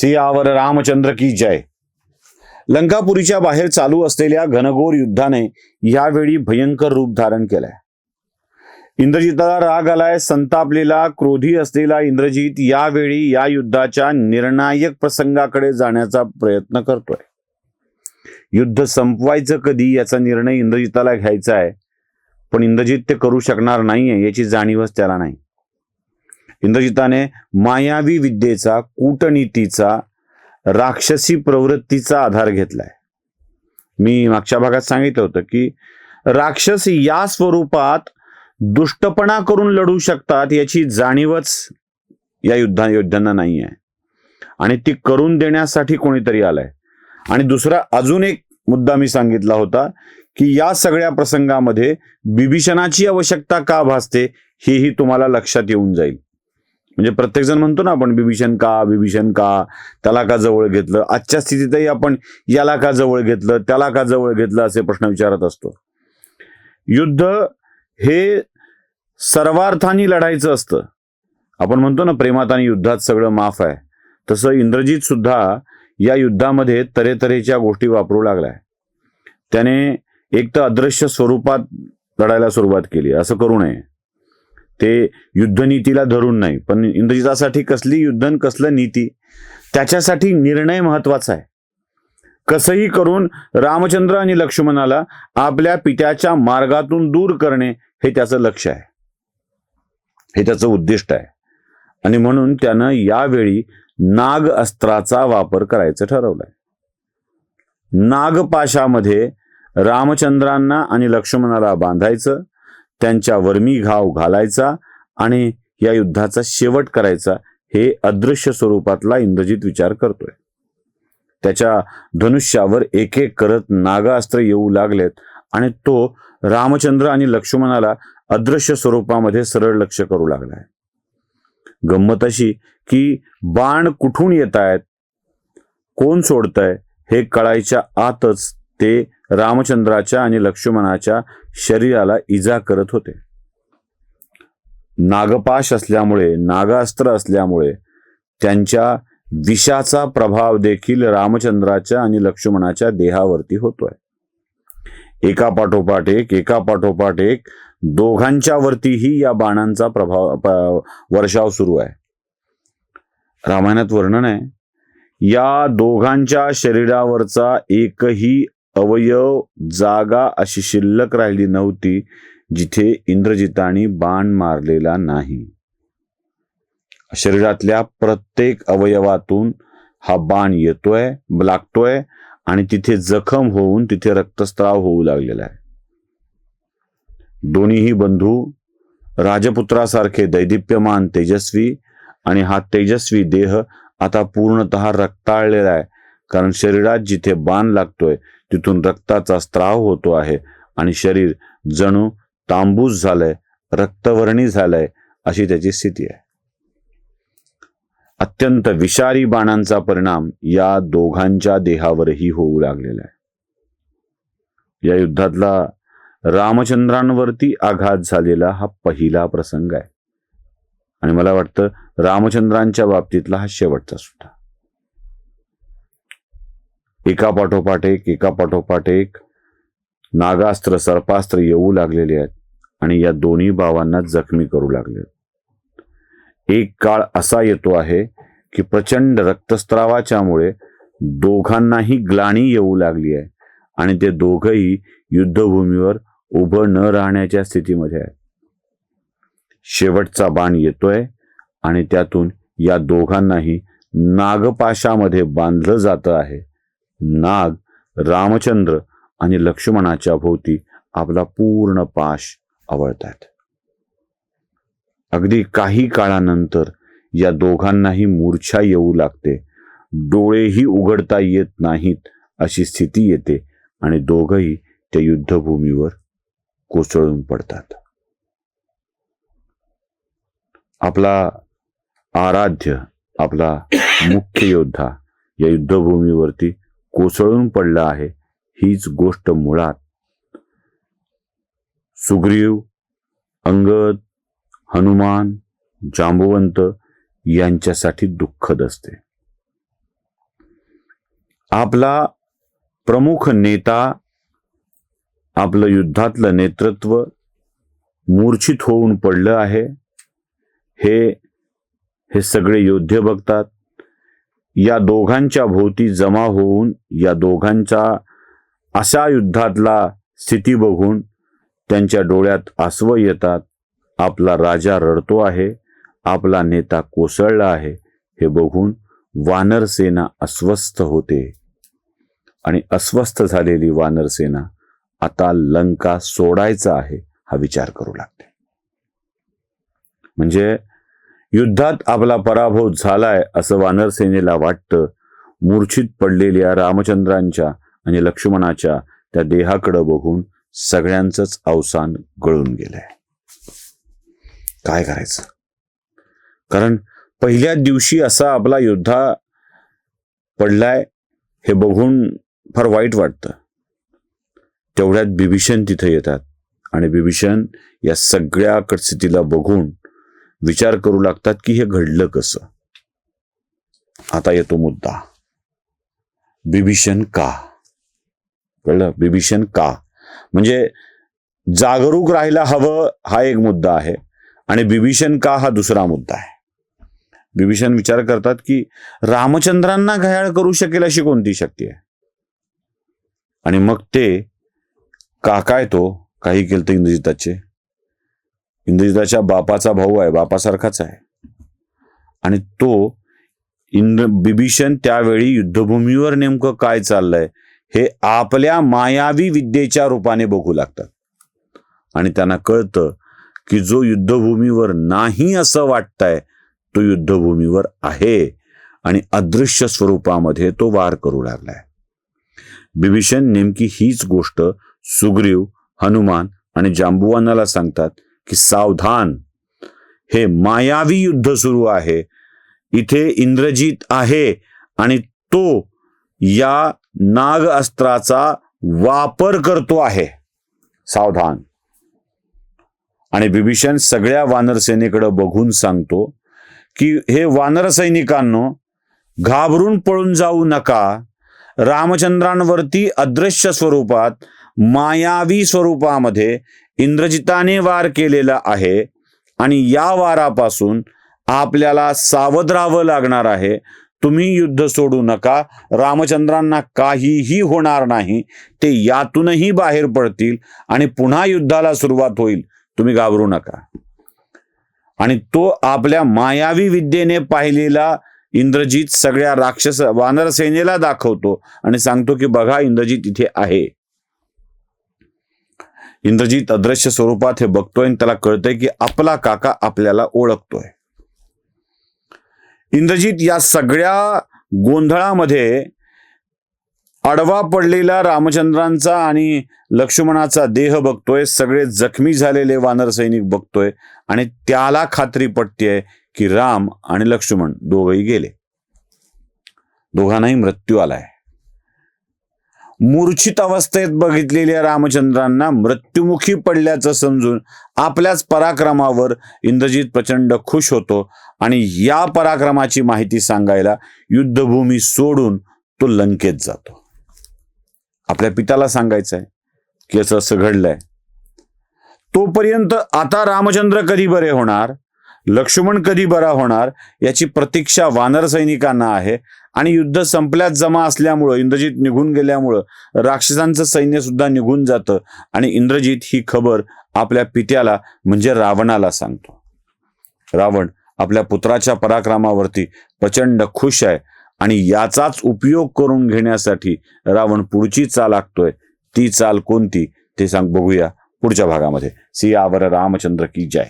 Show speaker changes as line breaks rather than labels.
सियावर रामचंद्र की जय. लंकापुरीच्या बाहेर चालू असलेल्या घनघोर युद्धाने यावेळी भयंकर रूप धारण केलंय. इंद्रजिताला राग आलाय संतापलेला क्रोधी असलेला इंद्रजित यावेळी या युद्धाच्या निर्णायक प्रसंगाकडे जाण्याचा प्रयत्न करतोय. युद्ध संपवायचं कधी याचा निर्णय इंद्रजिताला घ्यायचा आहे पण इंद्रजित ते करू शकणार नाहीये याची जाणीवच त्याला नाही. इंद्रजिताने मायावी विद्येचा कूटनीतीचा राक्षसी प्रवृत्तीचा आधार घेतलाय. मी मागच्या भागात सांगितलं होतं की राक्षस या स्वरूपात दुष्टपणा करून लढू शकतात याची जाणीवच या युद्धा योद्ध्यांना नाही आहे. आणि ती करून देण्यासाठी कोणीतरी आलंय. आणि दुसरा अजून एक मुद्दा मी सांगितला होता की या सगळ्या प्रसंगामध्ये बिभीषणाची आवश्यकता का भासते हेही तुम्हाला लक्षात येऊन जाईल. म्हणजे प्रत्येकजण म्हणतो ना आपण बिभीषण का बिभीषण का? त्याला का जवळ घेतलं? आजच्या स्थितीतही आपण याला का जवळ घेतलं त्याला का जवळ घेतलं असे प्रश्न विचारत असतो. युद्ध हे सर्वार्थानी लढायचं असतं. आपण म्हणतो ना प्रेमात आणि युद्धात सगळं माफ आहे. तसं इंद्रजीत सुद्धा या युद्धामध्ये तऱ्हेतऱ्हेच्या गोष्टी वापरू लागल्या. त्याने एक तर अदृश्य स्वरूपात लढायला सुरुवात केली. असं करू नये. ते युद्धनीतीला धरून नाही. पण इंद्रजितासाठी कसली युद्धन कसलं नीती त्याच्यासाठी निर्णय महत्त्वाचा आहे. कसंही करून रामचंद्र आणि लक्ष्मणाला आपल्या पित्याच्या मार्गातून दूर करणे हे त्याचं लक्ष आहे. हे त्याचं उद्दिष्ट आहे. आणि म्हणून त्यानं यावेळी नाग अस्त्राचा वापर करायचं ठरवलंय. नागपाशामध्ये रामचंद्रांना आणि लक्ष्मणाला बांधायचं त्यांच्या वर्मी घाव घालायचा आणि या युद्धाचा शेवट करायचा हे अदृश्य स्वरूपातला इंद्रजित विचार करतोय. त्याच्या धनुष्यावर एक एक करत नागास्त्र येऊ लागलेत आणि तो रामचंद्र आणि लक्ष्मणाला अदृश्य स्वरूपामध्ये सरळ लक्ष करू लागलाय. गंमत अशी की बाण कुठून येत आहेत कोण सोडतंय? हे कळायच्या आतच ते रामचंद्राच्या आणि लक्ष्मणाच्या शरीराला इजा करत होते. नागपाश असल्यामुळे नागास्त्र असल्यामुळे त्यांच्या विषाचा प्रभाव देखील रामचंद्राच्या आणि लक्ष्मणाच्या देहावरती होतोय. एका पाठोपाठ एक एका पाठोपाठ एक दोघांच्या वरतीही या बाणांचा प्रभाव वर्षाव सुरू आहे. रामायणात वर्णन आहे या दोघांच्या शरीरावरचा एकही अवयव जागा अशी शिल्लक राहिली नव्हती जिथे इंद्रजिताने बाण मारलेला नाही. शरीरातल्या प्रत्येक अवयवातून हा बाण येतोय लागतोय आणि तिथे जखम होऊन तिथे रक्तस्त्राव होऊ लागलेला आहे. दोन्हीही बंधू राजपुत्रासारखे दैदिप्यमान तेजस्वी आणि हा तेजस्वी देह आता पूर्णतः रक्ताळलेला आहे. कारण शरीरात जिथे बाण लागतोय तिथून रक्ताचा स्त्राव होतो आहे. आणि शरीर जणू तांबूस झालंय रक्तवर्णी झालंय अशी त्याची स्थिती आहे. अत्यंत विषारी बाणांचा परिणाम या दोघांच्या देहावरही होऊ लागलेला आहे. या युद्धातला रामचंद्रांवरती आघात झालेला हा पहिला प्रसंग आहे. आणि मला वाटतं रामचंद्रांच्या बाबतीतला हा शेवटचा सुद्धा. एका पाठोपाठ एक एका पाठोपाठ एक नागास्त्र सर्पास्त्र येऊ लागलेले आहेत आणि या दोन्ही भावांना जखमी करू लागले एक काळ असा येतो आहे की प्रचंड रक्तस्त्रावाच्यामुळे दोघांनाही ग्लाणी येऊ लागली आहे आणि ते दोघही युद्धभूमीवर उभं न राहण्याच्या स्थितीमध्ये आहे शेवटचा बाण येतोय आणि त्यातून या दोघांनाही नागपाशामध्ये बांधलं जात आहे. नाग रामचंद्र आणि लक्ष्मणाच्या भोवती आपला पूर्ण पाश आवळतात. अगदी काही काळानंतर या दोघांनाही मूर्छा येऊ लागते. डोळेही उघडता येत नाहीत अशी स्थिती येते आणि दोघही त्या युद्धभूमीवर कोसळून पडतात. आपला आराध्य आपला मुख्य योद्धा या युद्धभूमीवरती कोसळून पडला आहे. हीच गोष्ट मुळात. सुग्रीव अंगद हनुमान जांबवंत यांच्यासाठी दुःखद असते. आपला प्रमुख नेता आपलं युद्धातलं नेतृत्व मूर्छित होऊन पडलं आहे. हे हे सगळे योद्धे बघतात. या दोघांच्या भोवती जमा होऊन या दोघांच्या अशा युद्धातला स्थिती बघून त्यांच्या डोळ्यात आसव येतात. आपला राजा रडतो आहे आपला नेता कोसळला आहे हे बघून वानर सेना अस्वस्थ होते. आणि अस्वस्थ झालेली वानर सेना आता लंका सोडायचा आहे हा विचार करू लागते. म्हणजे युद्धात आपला पराभव झालाय असं वानरसेनेला वाटतं. मूर्छित पडलेल्या रामचंद्रांच्या आणि लक्ष्मणाच्या त्या देहाकडे बघून सगळ्यांचंच अवसान गळून गेलंय. काय करायचं? कारण पहिल्या दिवशी असा आपला योद्धा पडलाय हे बघून फार वाईट वाटतं. तेवढ्यात बिभीषण तिथे येतात आणि बिभीषण या सगळ्या स्थितीला बघून विचार करू लागतात की हे घडलं कसं? आता येतो मुद्दा. बिभीषण का? कळलं? बिभीषण का? म्हणजे जागरूक राहायला हवं हा एक मुद्दा आहे आणि बिभीषण का हा दुसरा मुद्दा आहे? बिभीषण विचार करतात की रामचंद्रांना घायाळ करू शकेल अशी कोणती शक्ती आहे? आणि मग ते का काय तो काही केलं तर इंद्रजिताचे. इंद्रजिताच्या बापाचा भाऊ आहे बापासारखाच आहे. आणि तो इंद्र बिभीषण त्यावेळी युद्धभूमीवर नेमकं काय चाललंय हे आपल्या मायावी विद्येच्या रूपाने बघू लागतात. आणि त्यांना कळतं की जो युद्धभूमीवर नाही असं वाटतंय तो युद्धभूमीवर आहे. आणि अदृश्य स्वरूपामध्ये तो वार करू लागलाय. बिभीषण नेमकी हीच गोष्ट सुग्रीव हनुमान आणि जांबुवानाला सांगतात की सावधान. हे मायावी युद्ध सुरू आहे. इथे इंद्रजीत आहे आणि तो या नाग अस्त्राचा वापर करतो आहे. सावधान. आणि बिभीषण सगळ्या वानर सेनेकडे बघून सांगतो की हे वानर सैनिकांनो घाबरून पळून जाऊ नका. रामचंद्रांवरती अदृश्य स्वरूपात मायावी स्वरूपामध्ये इंद्रजिताने वार केलेला आहे आणि या वारापासून आपल्याला सावध राहावं लागणार आहे. तुम्ही युद्ध सोडू नका. रामचंद्रांना काहीही होणार नाही. ते यातूनही बाहेर पडतील आणि पुन्हा युद्धाला सुरुवात होईल. तुम्ही घाबरू नका. आणि तो आपल्या मायावी विद्येने पाहिलेला इंद्रजित सगळ्या राक्षस वानर सेनेला दाखवतो आणि सांगतो की बघा इंद्रजित इथे आहे. इंद्रजीत अदृश्य स्वरूपात हे बघतोय आणि त्याला कळतंय की आपला काका आपल्याला ओळखतोय. इंद्रजीत या सगळ्या गोंधळामध्ये आडवा पडलेला रामचंद्रांचा आणि लक्ष्मणाचा देह बघतोय सगळे जखमी झालेले वानर सैनिक बघतोय आणि त्याला खात्री पटतेय की राम आणि लक्ष्मण दोघही गेले. दोघांनाही मृत्यू आलाय. मूर्छित अवस्थेत बघितलेल्या रामचंद्रांना मृत्युमुखी पडल्याचं समजून आपल्याच पराक्रमावर इंद्रजित प्रचंड खुश होतो. आणि या पराक्रमाची माहिती सांगायला युद्धभूमी सोडून तो लंकेत जातो. आपल्या पित्याला सांगायचंय की असं असं घडलंय. तोपर्यंत आता रामचंद्र कधी बरे होणार? लक्ष्मण कधी बरा होणार? याची प्रतीक्षा वानर सैनिकांना आहे. आणि युद्ध संपल्यात जमा असल्यामुळं इंद्रजित निघून गेल्यामुळं राक्षसांचं सैन्य सुद्धा निघून जातं आणि इंद्रजित ही खबर आपल्या पित्याला म्हणजे रावणाला सांगतो. रावण आपल्या पुत्राच्या पराक्रमावरती प्रचंड खुश आहे आणि याचाच उपयोग करून घेण्यासाठी रावण पुढची चाल आखतोय. ती चाल कोणती? ते सांग बघूया पुढच्या भागामध्ये. सियावर रामचंद्र की जय.